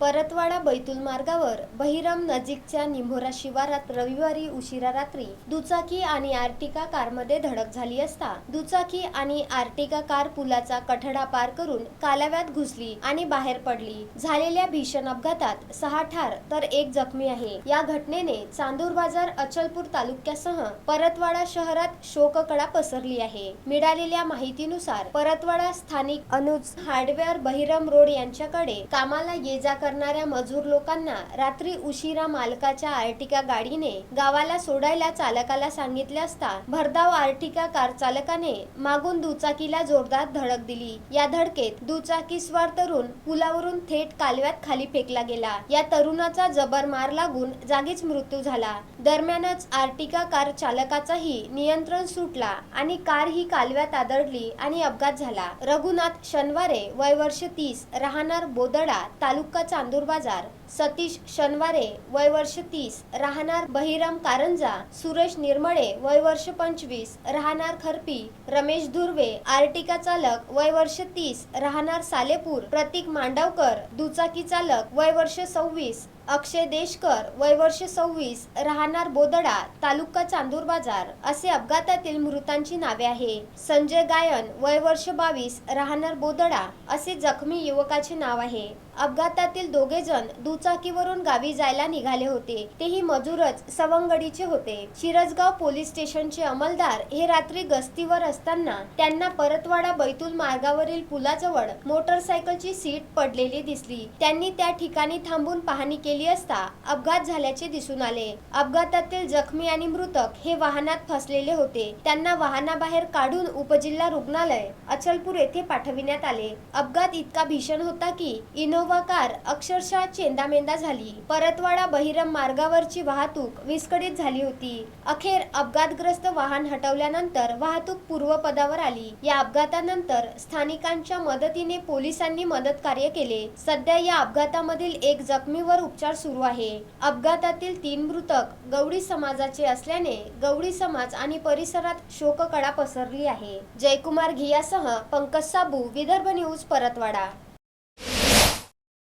परतवाडा बैतूल मार्गावर बहिरम नजीकच्या निंभोरा शिवारात रविवारी उशिरा रात्री दुचाकी आणि आर्टिका कारमध्ये धडक झाली असता दुचाकी आणि आर्टिका कार पुलाचा कठडा पार करून कालव्यात घुसली आणि बाहेर पडली. झालेल्या भीषण अपघातात सहा ठार तर एक जखमी आहे. या घटनेने चांदूर बाजार अचलपूर तालुक्यासह परतवाडा शहरात शोककळा पसरली आहे. मिळालेल्या माहितीनुसार परतवाडा स्थानिक अनुज हार्डवेअर बहिरम रोड यांच्याकडे कामाला ये जा करणाऱ्या मजूर लोकांना रात्री उशिरा मालकाच्या आर्टिका गाडीने गावाला सोडायला चालकाला सांगितले असता भरधाव आर्टिका कार चालकाने मागून दुचाकीला जोरदार धडक दिली. या धडकेत दुचाकीस्वार तरुण पुलावरून थेट कालव्यात खाली फेकला गेला. या तरुणाचा जबर मार लागून जागीच मृत्यू झाला. दरम्यानच आर्टिका कार चालकाचाही नियंत्रण सुटला आणि कार ही कालव्यात आदळली आणि अपघात झाला. रघुनाथ शनिवारे वय वर्ष तीस राहणार बोदडा तालुका चांदूर बाजार. सतीश शनिवारे वय वर्ष तीस. राहणार बहिरम कारंजा सुरेश निर्मळे वय वर्ष पंचवीस. राहणार खरपी रमेश धुर्वे. आर्टिका चालक वय वर्ष तीस. राहणार सालेपूर प्रतीक मांडवकर. दुचाकी चालक वय वर्ष सव्वीस. अक्षय देशकर वय वर्ष सव्वीस. राहणार बोदडा तालुका चांदूर बाजार. असे अपघातातील मृतांची नावे आहे. संजय गायन वय वर्ष बावीस. राहणार बोदडा असे जखमी युवकाचे नाव आहे. अपघातातील दोघे जण दुचाकीवरून गावी जायला निघाले होते. तेही मजूरच सवंगडीचे होते. शिरसगाव पोलीस स्टेशनचे अंमलदार हे रात्री गस्तीवर असताना त्यांना परतवाडा बैतूल मार्गावरील पुलाजवळ मोटरसायकलची सीट पडलेली दिसली. त्यांनी त्या ठिकाणी थांबून पाहणी केली असता अपघात झाल्याचे दिसून आले. अपघातातील जखमी आणि मृतक हे वाहनात फसलेले होते. त्यांना वाहनाबाहेर काढून उपजिल्हा रुग्णालय अचलपूर येथे पाठविण्यात आले. अपघात इतका भीषण होता की इनोव्हा कार अक्षरशः चेंदामेंदा झाली. परतवाडा बहिरम मार्गावरची वाहतूक विस्कळीत झाली होती. अखेर अपघातग्रस्त वाहन हटवल्यानंतर वाहतूक पूर्वपदावर आली. या अपघातानंतर स्थानिकांच्या मदतीने पोलिसांनी मदत कार्य केले. सध्या या अपघातामधील एक जखमीवर उपचार सुरू आहे. अपघातातील तीन मृतक गवडी समाजाचे असल्याने गवडी समाज आणि परिसरात शोककळा पसरली आहे. जयकुमार घियासह पंकज साबू विदर्भ न्यूज परतवाडा.